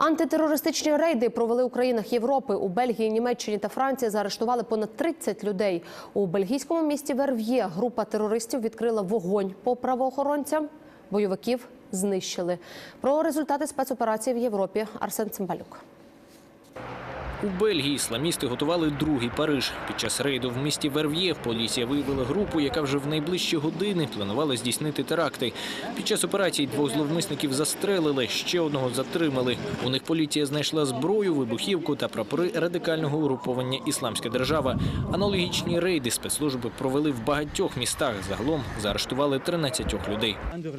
Антитерористичні рейди провели у країнах Європи. У Бельгії, Німеччині та Франції заарештували понад 30 людей. У бельгійському місті Верв'є група терористів відкрила вогонь по правоохоронцям. Бойовиків знищили. Про результати спецоперації в Європі Арсен Цимбалюк. У Бельгії ісламісти готували другий Париж. Під час рейду в місті Верв'є поліція виявила групу, яка вже в найближчі години планувала здійснити теракти. Під час операції двох зловмисників застрелили, ще одного затримали. У них поліція знайшла зброю, вибухівку та прапори радикального угруповання Ісламська держава. Аналогічні рейди спецслужби провели в багатьох містах. Загалом заарештували 13 людей.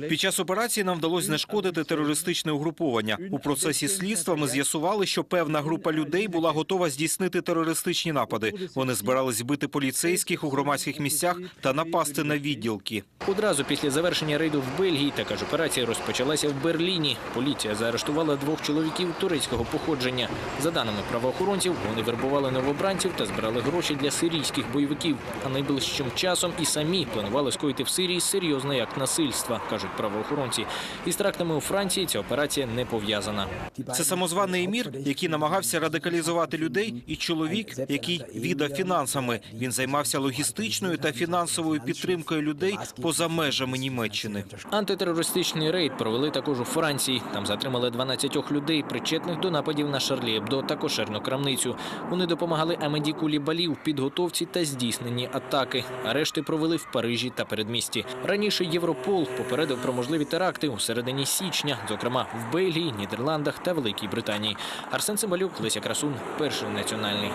Під час операції нам вдалося знешкодити терористичне угруповання. У процесі слідства ми з'ясували, що певна група людей була готова здійснити терористичні напади. Вони збирались бити поліцейських у громадських місцях та напасти на відділки. Одразу після завершення рейду в Бельгії така ж операція розпочалася в Берліні. Поліція заарештувала двох чоловіків турецького походження. За даними правоохоронців, вони вербували новобранців та збирали гроші для сирійських бойовиків. А найближчим часом і самі планували скоїти в Сирії серйозний акт насильства, кажуть правоохоронці. Із терактами у Франції ця операція не пов'язана. Це самозваний емір, який намагався радикалізувати людей, і чоловік, який віддав фінансами. Він займався логістичною та фінансовою підтримкою людей поза межами Німеччини. Антитерористичний рейд провели також у Франції. Там затримали 12 людей, причетних до нападів на Шарлі Ебдо та кошерну крамницю. Вони допомагали Амеді Кулібалі в підготовці та здійсненні атаки. Арешти провели в Парижі та передмісті. Раніше Європол попередив про можливі теракти у середині січня, зокрема в Бельгії, Нідерландах та Великій Британії. Арсен Цимбалюк, Леся Красун, перший національний.